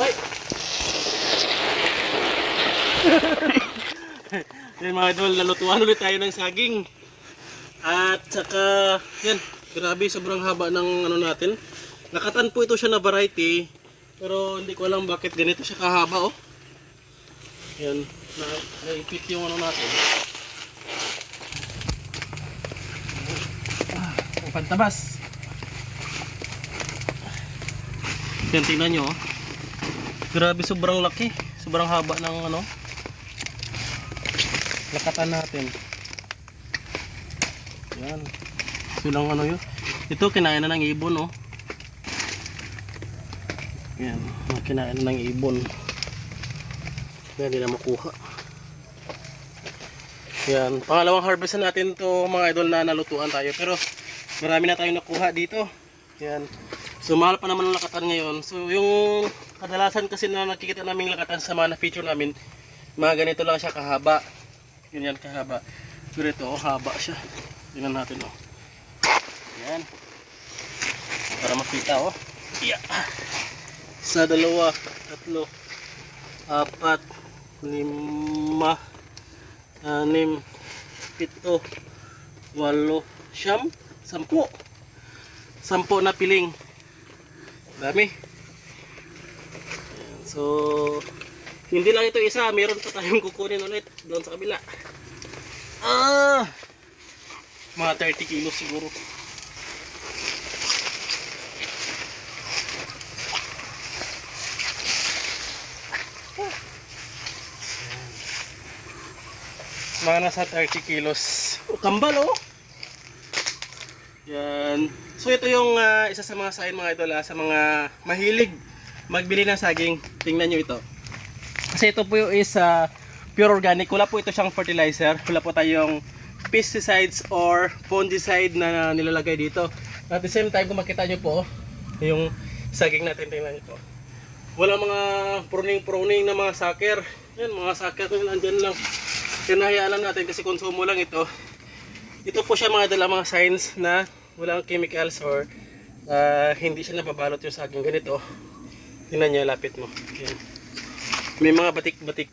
Ay! yan mga idol, nalutuan ulit tayo ng saging. At saka, yan, grabe, sobrang haba ng ano natin. Nakatan po ito siya na variety, pero hindi ko alam bakit ganito siya kahaba, oh. Yan, na, naipit yung ano natin. Ah, pantabas. Yan, tingnan nyo, oh. Grabe, sobrang laki. Sobrang haba ng ano. Lakatan natin. Yan. Silang ano yun. Ito, kinain na ng ibon, oh. Yan, kinain na ng ibon. Yan, hindi na makuha. Yan, pangalawang harvest na natin to mga idol na nalutuan tayo. Pero marami na tayong nakuha dito. Yan. So mahal pa naman ang lakatan ngayon. So yung kadalasan kasi na nakikita namin lakatan sa mga na-feature namin, mga ganito lang siya kahaba. Ganyan kahaba. Pero ito, oh, haba siya. Tingnan natin, oh. Yan. Para makita, oh. Yeah. Sa dalawa, tatlo, apat, lima, anim, pito, walo, siyam, sampu. Sampu na piling. Dami. Ayan, So, hindi lang ito isa, meron pa tayong kukunin ulit doon sa kabila. Ah! Mga 30 kilos siguro. Mga nasa 30 kilos. Oh, kambal oh! Yan. So ito yung ah, isa sa mga sign mga idol ah, sa mga mahilig magbili ng saging. Tingnan nyo ito. Kasi ito po yung is ah, pure organic. Wala po ito siyang fertilizer. Wala po tayong pesticides or fungicide na nilalagay dito. At the same time, kung makita nyo po, yung saging natin, tingnan nyo po. Wala mga pruning-pruning na mga saker. Yan, mga saker na nandyan lang. Kinahayaan lang natin kasi konsumo lang ito. Ito po siya mga dala mga signs na walang chemicals or ah, hindi siya nababalot yung saging ganito. Tingnan nyo, lapit mo. Yan. May mga batik-batik.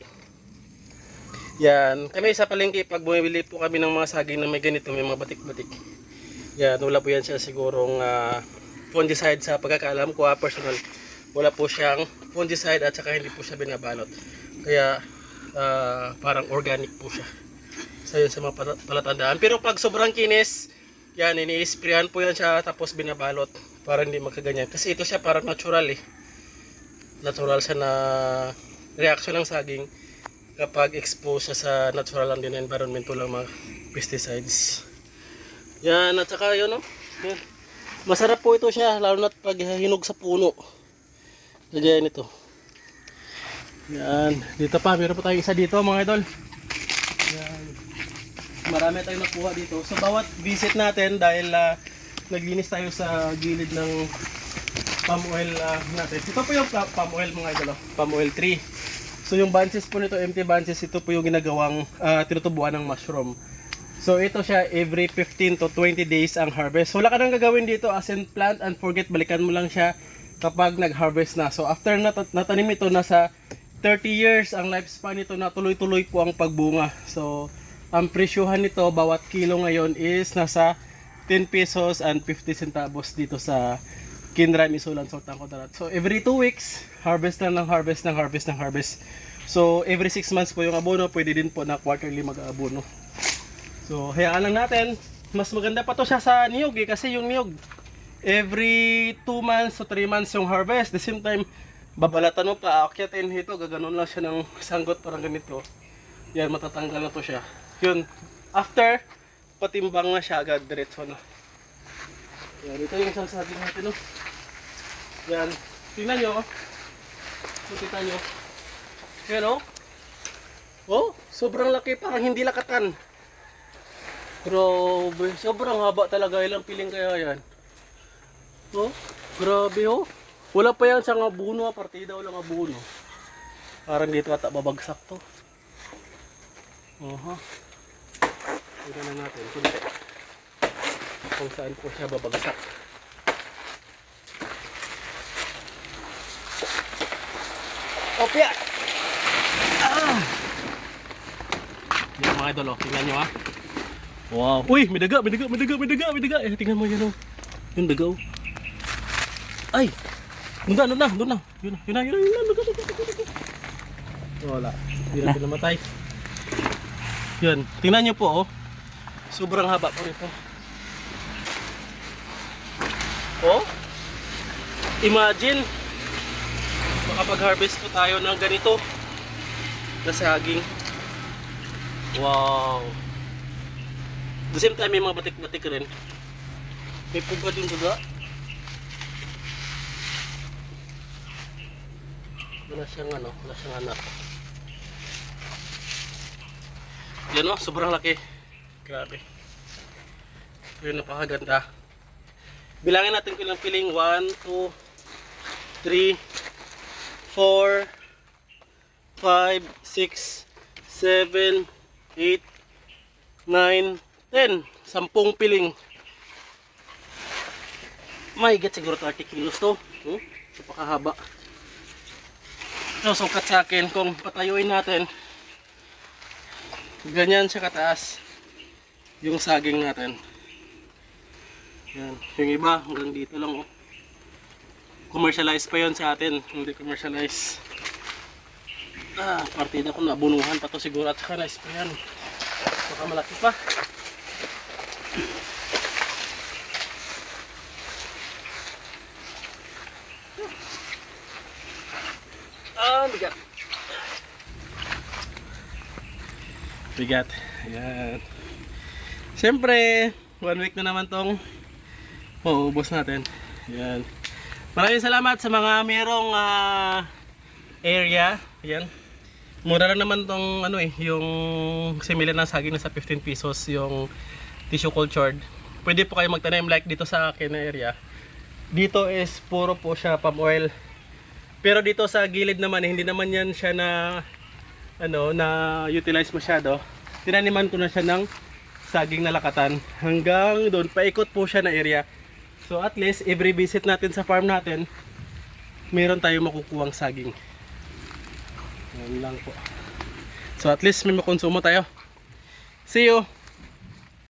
Yan. Kami sa palengke, pag bumibili po kami ng mga saging na may ganito, may mga batik-batik. Yan, wala po yan siya sigurong uh, fungicide sa pagkakaalam ko, ah, personal. Wala po siyang fungicide at saka hindi po siya binabalot. Kaya, ah, parang organic po siya. Sa yun sa mga pala- palatandaan. Pero pag sobrang kinis, yan, ini-sprayan po yan siya tapos binabalot para hindi magkaganyan. Kasi ito siya parang natural eh. Natural siya na reaction ng saging kapag expose siya sa natural lang din environment lang mga pesticides. Yan, at saka yun, no? Yan. Masarap po ito siya, lalo na pag hinog sa puno. Kagaya nito. Yan, dito pa, meron pa tayong isa dito mga idol. Marami tayong nakuha dito. So bawat visit natin dahil ah, naglinis tayo sa gilid ng palm oil ah, natin. Ito po yung pa- palm oil mga idol, oh. palm oil tree. So yung bunches po nito, empty bunches, ito po yung ginagawang ah, tinutubuan ng mushroom. So ito siya every 15 to 20 days ang harvest. Wala ka nang gagawin dito as in plant and forget balikan mo lang siya kapag nag-harvest na. So after nat- natanim ito nasa 30 years ang lifespan nito na tuloy-tuloy po ang pagbunga. So ang presyohan nito bawat kilo ngayon is nasa 10 pesos and 50 centavos dito sa Kinram Isulan Sultan Kudarat. So every 2 weeks, harvest na ng harvest ng harvest ng harvest. So every 6 months po yung abono, pwede din po na quarterly mag-abono. So hayaan lang natin, mas maganda pa to siya sa niyog eh, kasi yung niyog every 2 months to 3 months yung harvest. The same time, babalatan mo pa, aakyatin ito, gaganon lang siya ng sanggot parang ganito. Yan, matatanggal na to siya. Yun, after, patimbang na siya agad, diretso na. Yan, ito yung isang natin, no? Yan, tingnan nyo, oh. Tingnan nyo. Yan, oh. Oh, sobrang laki, parang hindi lakatan. Grabe, sobrang haba talaga. Ilang piling kaya yan? Oh, grabe, oh. Wala pa yan sa nga buno, partida wala nga buno. Parang dito ata babagsak to. Oha. Tignan na natin kung, kung saan po siya babagsak. Yeah. Ah. Yan mga idol, oh. tingnan nyo ha. Wow. Uy, may daga, may daga, may daga, may daga, may daga. Eh, tingnan mo yan oh. Yung daga oh. Ay! Doon na, doon na, doon na. Yun na, yun na, yun na, yun na, daga, daga, daga, daga. Wala. Hindi na namatay. Yan, tingnan nyo po oh. Sobrang haba po rito. Oh? Imagine, makapag-harvest po tayo ng ganito na saging. Wow! The same time, may mga batik-batik rin. May puga din duga. Wala siyang ano, wala siyang anak. Yan o, sobrang laki. Grabe. Yun, napakaganda. Bilangin natin kung ilang piling. 1, 2, 3, 4, 5, 6, 7, 8, 9, 10. Sampung piling. May get siguro 30 kilos to. Hmm? Napakahaba. So, sukat sa akin kung patayuin natin. Ganyan siya kataas. Yung saging natin. Yan. Yung iba hanggang dito lang oh. Commercialized pa yon sa atin. Hindi commercialized. Ah, partida ko nabunuhan pa to siguro at saka na-sprayan. Baka malaki pa. Ah, bigat. Bigat. Ayan. Siyempre, one week na naman tong mauubos natin. Ayan. Maraming salamat sa mga merong ah, area. Ayan. Mura lang naman tong ano eh, yung simila ng saging na sa 15 pesos yung tissue cultured. Pwede po kayo magtanim like dito sa akin na area. Dito is puro po siya palm oil. Pero dito sa gilid naman eh, hindi naman yan siya na ano na utilize masyado. Tinaniman ko na siya ng saging na lakatan hanggang doon paikot po siya na area. So at least every visit natin sa farm natin, meron tayong makukuhang saging. Yan lang po. So at least may makonsumo tayo. See you!